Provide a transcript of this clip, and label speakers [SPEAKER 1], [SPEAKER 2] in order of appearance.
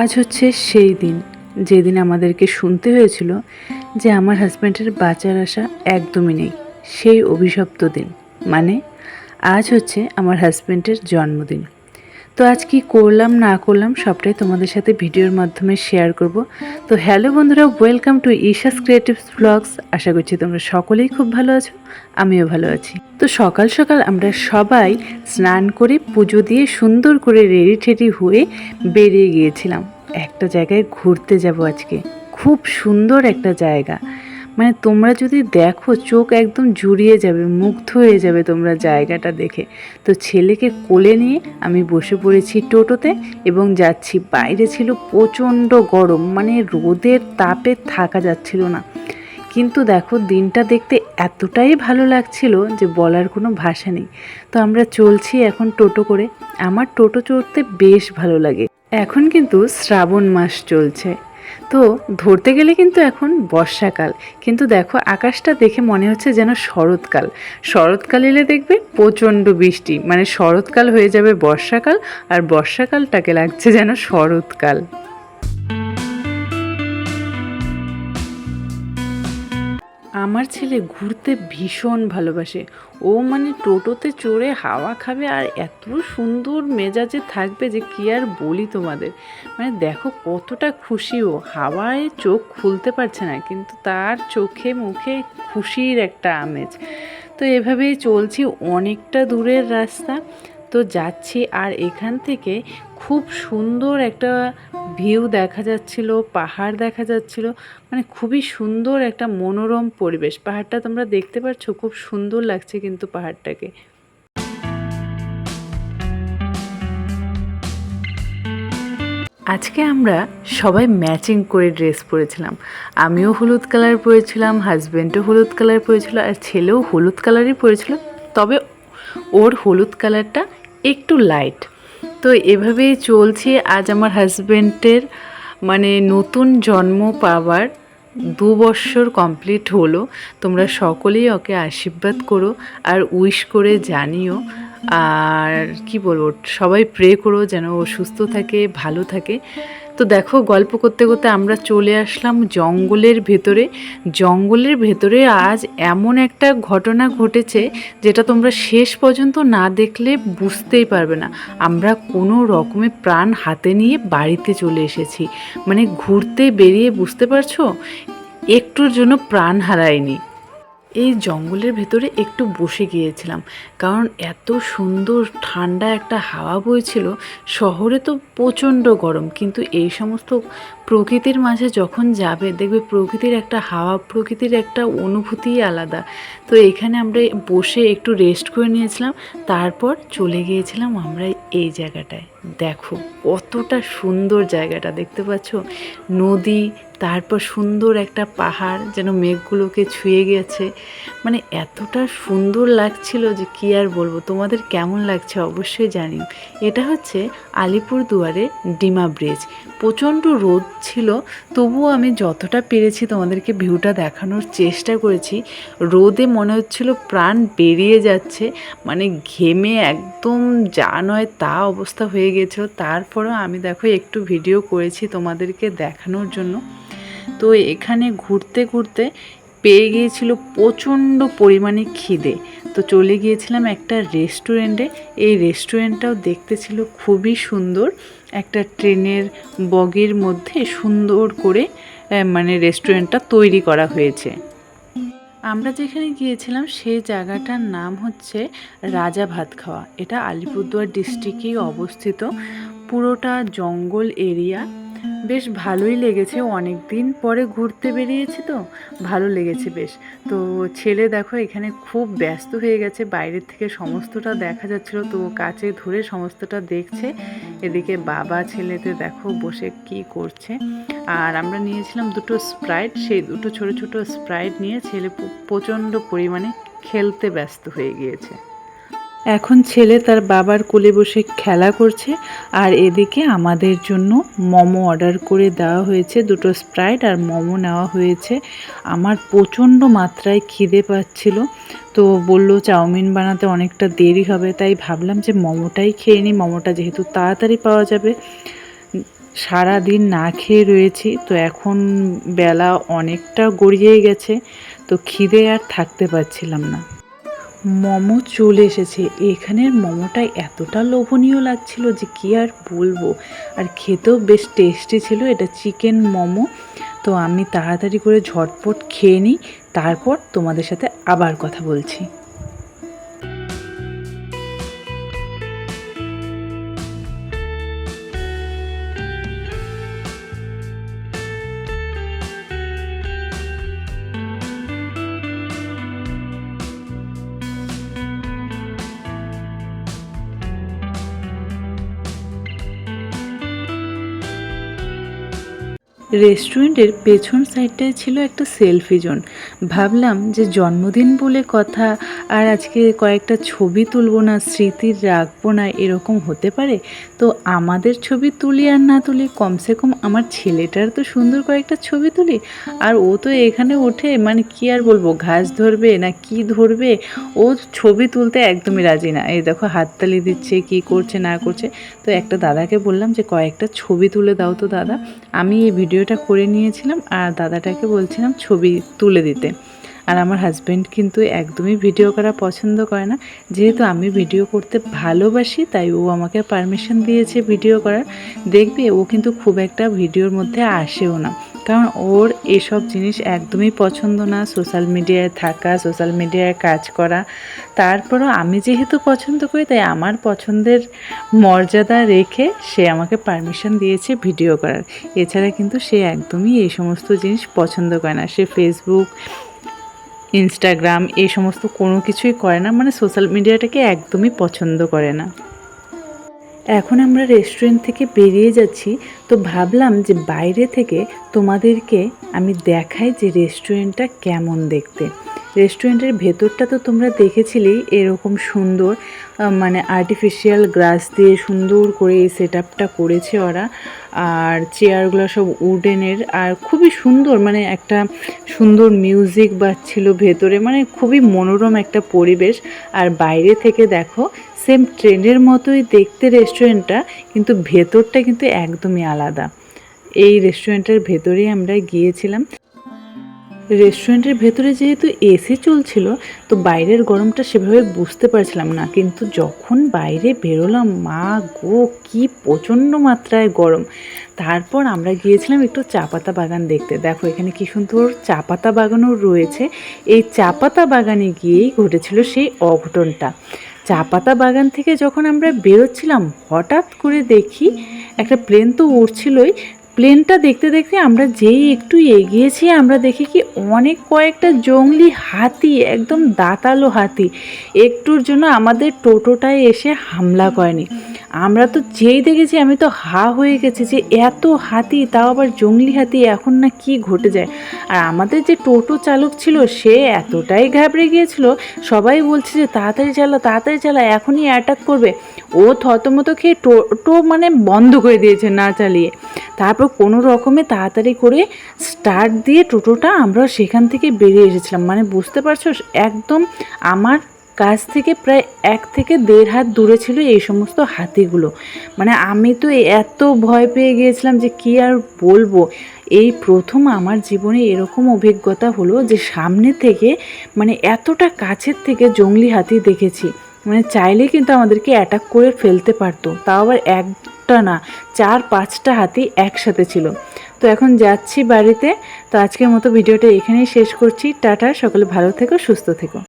[SPEAKER 1] আজ হচ্ছে সেই দিন। যেদিন আমাদেরকে শুনতে হয়েছিল যে আমার হাজব্যান্ডের বাঁচার আশা একদমই নেই, সেই অভিশপ্ত দিন। মানে আজ হচ্ছে আমার হাজব্যান্ডের জন্মদিন। তো আজ কি করলাম, না করলাম, সবটাই তোমাদের সাথে ভিডিওর মাধ্যমে শেয়ার করব। তো হ্যালো বন্ধুরা welcome to Isha's creatives blogs আশা করছি তোমরা সকলেই খুব ভালো আছো, আমিও ভালো আছি। তো সকাল সকাল আমরা সবাই স্নান করে পুজো দিয়ে সুন্দর করে রেডি টেডি হয়ে বেরিয়ে গিয়েছিলাম। একটা জায়গায় ঘুরতে যাব আজকে। খুব সুন্দর একটা জায়গা। মানে তোমরা যদি দেখো, চোখ একদম জুড়িয়ে যাবে, মুগ্ধ হয়ে যাবে তোমরা জায়গাটা দেখে। তো ছেলেকে কোলে নিয়ে আমি বসে পড়েছি টোটোতে এবং যাচ্ছি। বাইরে ছিল প্রচণ্ড গরম মানে রোদের তাপে থাকা যাচ্ছিল না। কিন্তু দেখো, দিনটা দেখতে এতটাই ভালো লাগছিল যে বলার কোনো ভাষা নেই। তো আমরা চলছি এখন টোটো করে। আমার টোটো চড়তে বেশ ভালো লাগে। এখন কিন্তু শ্রাবণ মাস চলছে। তো ধরতে গেলে কিন্তু এখন বর্ষাকাল, কিন্তু দেখো আকাশটা দেখে মনে হচ্ছে যেন শরৎকাল। শরৎকাল এলে দেখবে প্রচণ্ড বৃষ্টি মানে শরৎকাল হয়ে যাবে বর্ষাকাল, আর বর্ষাকালটাকে লাগছে যেন শরৎকাল। আমার ছেলে ঘুরতে ভীষণ ভালোবাসে। ও মানে টোটোতে চড়ে হাওয়া খাবে আর এত সুন্দর মেজাজে থাকবে যে কি আর বলি তোমাদের। মানে দেখো কতটা খুশি ও। হাওয়ায় চোখ খুলতে পারছে না, কিন্তু তার চোখে মুখে খুশির একটা আমেজ। তো এভাবেই চলছি অনেকটা দূরের রাস্তা। তো যাচ্ছি আর এখান থেকে খুব সুন্দর একটা ভিউ দেখা যাচ্ছিল, পাহাড় দেখা যাচ্ছিল মানে খুবই সুন্দর একটা মনোরম পরিবেশ। পাহাড়টা তোমরা দেখতে পাচ্ছ খুব সুন্দর লাগছে কিন্তু পাহাড়টাকে। আজকে আমরা সবাই ম্যাচিং করে ড্রেস পরেছিলাম। আমিও হলুদ কালার পরেছিলাম হাজব্যান্ডও হলুদ কালার পরেছিল, আর ছেলেও হলুদ কালারই পরেছিল। তবে ওর হলুদ কালারটা একটু লাইট তো এভাবেই চলছে। আজ আমার হাজব্যান্ডের মানে নতুন জন্ম পাওয়ার দু বৎসর কমপ্লিট হলো। তোমরা সকলেই ওকে আশীর্বাদ করো আর উইশ করে জানিও। আর কি বলব, সবাই প্রে করো যেন ও সুস্থ থাকে, ভালো থাকে। তো দেখো, গল্প করতে করতে আমরা চলে আসলাম জঙ্গলের ভেতরে। জঙ্গলের ভেতরে আজ এমন একটা ঘটনা ঘটেছে যেটা তোমরা শেষ পর্যন্ত না দেখলে বুঝতেই পারবে না। আমরা কোনো রকমে প্রাণ হাতে নিয়ে বাড়িতে চলে এসেছি। মানে ঘুরতে বেরিয়ে বুঝতে পারছ? একটুর জন্য প্রাণ হারায়নি। এই জঙ্গলের ভেতরে একটু বসে গিয়েছিলাম। কারণ এত সুন্দর ঠান্ডা একটা হাওয়া বইছিল, শহরে তো প্রচণ্ড গরম। কিন্তু এই সমস্ত প্রকৃতির মাঝে যখন যাবে, দেখবে প্রকৃতির একটা হাওয়া, প্রকৃতির একটা অনুভূতিই আলাদা। তো এখানে আমরা বসে একটু রেস্ট করে নিয়েছিলাম। তারপর চলে গিয়েছিলাম আমরা এই জায়গাটায়। দেখো, কতটা সুন্দর জায়গাটা, দেখতে পাচ্ছ? নদী, তারপর সুন্দর একটা পাহাড়, যেন মেঘগুলোকে ছুঁয়ে গেছে। মানে এতটা সুন্দর লাগছিল যে কি আর বলব, তোমাদের কেমন লাগছে অবশ্যই জানি এটা হচ্ছে আলিপুর দুয়ারে ডিমা ব্রিজ। প্রচণ্ড রোদ ছিল, তবুও আমি যতটা পেরেছি তোমাদেরকে ভিউটা দেখানোর চেষ্টা করেছি। রোদে মনে হচ্ছিল প্রাণ বেরিয়ে যাচ্ছে মানে ঘেমে একদম যা নয় তা অবস্থা হয়ে গেছিল তারপরেও আমি দেখো একটু ভিডিও করেছি তোমাদেরকে দেখানোর জন্য। তো এখানে ঘুরতে ঘুরতে পেয়ে গিয়েছিল প্রচণ্ড পরিমাণে খিদে। তো চলে গিয়েছিলাম একটা রেস্টুরেন্টে এই রেস্টুরেন্টটাও দেখতে ছিল খুবই সুন্দর। একটা ট্রেনের বগির মধ্যে সুন্দর করে মানে রেস্টুরেন্টটা তৈরি করা হয়েছে। আমরা যেখানে গিয়েছিলাম, সেই জায়গাটার নাম হচ্ছে রাজা ভাত খাওয়া। এটা আলিপুরদুয়ার ডিস্ট্রিক্টেই অবস্থিত। পুরোটা জঙ্গল এরিয়া বেশ ভালোই লেগেছে অনেক দিন পরে ঘুরতে বেরিয়েছি তো, ভালো লেগেছে বেশ। তো ছেলে দেখো এখানে খুব ব্যস্ত হয়ে গেছে, বাইরের থেকে সমস্তটা দেখা যাচ্ছিল তো কাছে ধরে সমস্তটা দেখছে। এদিকে বাবা ছেলেতে দেখো বসে কি করছে। আর আমরা নিয়েছিলাম দুটো স্প্রাইট, সেই দুটো ছোট ছোট স্প্রাইট নিয়ে ছেলে প্রচণ্ড পরিমাণে খেলতে ব্যস্ত হয়ে গিয়েছে। এখন ছেলে তার বাবার কোলে বসে খেলা করছে আর এদিকে আমাদের জন্য মোমো অর্ডার করে দেওয়া হয়েছে, দুটো স্প্রাইট আর মোমো নেওয়া হয়েছে। আমার প্রচণ্ড মাত্রায় খিদে পাচ্ছিল, তো বলল চাউমিন বানাতে অনেকটা দেরি হবে, তাই ভাবলাম যে মোমোটাই খেয়ে নিই, মোমোটা যেহেতু তাড়াতাড়ি পাওয়া যাবে। সারা দিন না খেয়ে রয়েছি, তো এখন বেলা অনেকটা গড়িয়ে গেছে, তো খিদে আর থাকতে পারছিলাম না। মোমো চলে এসেছে। এখানের মোমোটা এতটা লোভনীয় লাগছিল যে কি আর বলব? আর খেতেও বেশ টেস্টি ছিল এটা চিকেন মোমো। তো আমি তাড়াতাড়ি করে ঝটপট খেয়ে নিই, তারপর তোমাদের সাথে আবার কথা বলছি। রেস্টুরেন্টের পেছন সাইডটায় ছিল একটা সেলফি জোন। ভাবলাম যে জন্মদিন বলে কথা আর আজকে কয়েকটা ছবি তুলবো না স্মৃতির রাখব না, এরকম হতে পারে? তো আমাদের ছবি তুলি আর না তুলি, কমসে কম আমার ছেলেটার তো সুন্দর কয়েকটা ছবি তুলি। আর ও তো এখানে ওঠে মানে কি আর বলব, ঘাস ধরবে না কি ধরবে? ও ছবি তুলতে একদমই রাজি না। এই দেখো, হাততালি দিচ্ছে, কি করছে, না করছে। তো একটা দাদাকে বললাম যে, কয়েকটা ছবি তুলে দাও তো দাদা। আমি এই ভিডিওটা করে নিয়েছিলাম আর দাদাটাকে বলছিলাম ছবি তুলে দিতে। আর আমার হাজব্যান্ড কিন্তু একদমই ভিডিও করা পছন্দ করে না। যেহেতু আমি ভিডিও করতে ভালোবাসি, তাই ও আমাকে পারমিশন দিয়েছে ভিডিও করার। দেখবে, ও কিন্তু খুব একটা ভিডিওর মধ্যে আসেও না। কারণ ওর এসব জিনিস একদমই পছন্দ না সোশ্যাল মিডিয়ায় থাকা সোশ্যাল মিডিয়ায় কাজ করা। তারপরও আমি যেহেতু পছন্দ করি, তাই আমার পছন্দের মর্যাদা রেখে সে আমাকে পারমিশন দিয়েছে ভিডিও করার। এছাড়া কিন্তু সে একদমই এই সমস্ত জিনিস পছন্দ করে না। সে ফেসবুক ইনস্টাগ্রাম, এই সমস্ত কোনো কিছুই করে না মানে সোশ্যাল মিডিয়াটাকে একদমই পছন্দ করে না। এখন আমরা রেস্টুরেন্ট থেকে বেরিয়ে যাচ্ছি, তো ভাবলাম যে বাইরে থেকে তোমাদেরকে আমি দেখাই যে রেস্টুরেন্টটা কেমন দেখতে। রেস্টুরেন্টের ভেতরটা তো তোমরা দেখেছিলেই এরকম সুন্দর মানে আর্টিফিশিয়াল গ্রাস দিয়ে সুন্দর করে এই সেট করেছে ওরা। আর চেয়ারগুলো সব উডেনের আর খুবই সুন্দর মানে একটা সুন্দর মিউজিক বাজছিল ভেতরে মানে খুবই মনোরম একটা পরিবেশ। আর বাইরে থেকে দেখো সেম ট্রেনের মতোই দেখতে রেস্টুরেন্টটা কিন্তু ভেতরটা কিন্তু একদমই আলাদা। এই রেস্টুরেন্টের ভেতরেই আমরা গিয়েছিলাম। রেস্টুরেন্টের ভেতরে যেহেতু এসি চলছিল, তো বাইরের গরমটা সেভাবে বুঝতে পারছিলাম না। কিন্তু যখন বাইরে বেরোলাম, মা গো, কি প্রচণ্ড মাত্রায় গরম। তারপর আমরা গিয়েছিলাম একটু চা পাতা বাগান দেখতে। দেখো, এখানে কি সুন্দর চা পাতা বাগানও রয়েছে। এই চা পাতা বাগানে গিয়েই ঘটেছিল সেই অঘটনটা। চা পাতা বাগান থেকে যখন আমরা বেরোচ্ছিলাম, হঠাৎ করে দেখি একটা প্লেন তো উড়ছিলই প্লেনটা দেখতে দেখতে আমরা যেই একটু এগিয়েছি, আমরা দেখি কি অনেক কয়েকটা জঙ্গলি হাতি, একদম দাঁতালো হাতি, একটুর জন্য আমাদের টোটোটায় এসে হামলা করেনি। আমরা তো যেই দেখেছি, আমি তো হা হয়ে গেছি যে এত হাতি, তাও আবার জঙ্গলি হাতি, এখন না কি ঘটে যায়? আর আমাদের যে টোটো চালক ছিল, সে এতটাই ঘাবড়ে গিয়েছিল, সবাই বলছে যে তাড়াতাড়ি চালা তাড়াতাড়ি চালা এখনই অ্যাটাক করবে। ও থতমত খেয়ে টোটো মানে বন্ধ করে দিয়েছে না চালিয়ে। তারপর কোনো রকমে তাড়াতাড়ি করে স্টার্ট দিয়ে টোটোটা আমরা সেখান থেকে বেরিয়ে এসেছিলাম। মানে বুঝতে পারছ, একদম আমার কাছ থেকে প্রায় এক থেকে দেড় হাত দূরে ছিল এই সমস্ত হাতিগুলো। মানে আমি তো এত ভয় পেয়ে গিয়েছিলাম যে কি আর বলব? এই প্রথম আমার জীবনে এরকম অভিজ্ঞতা হলো যে সামনে থেকে মানে এতটা কাছের থেকে জঙ্গলি হাতি দেখেছি। মানে চাইলে কিন্তু আমাদেরকে অ্যাটাক করে ফেলতে পারতো। তাও আবার একটা না, চার, পাঁচটা হাতি একসাথে ছিল। তো এখন যাচ্ছি বাড়িতে। তো আজকের মতো ভিডিওটা এখানেই শেষ করছি। টাটা, সকলে ভালো থেকো, সুস্থ থেকো।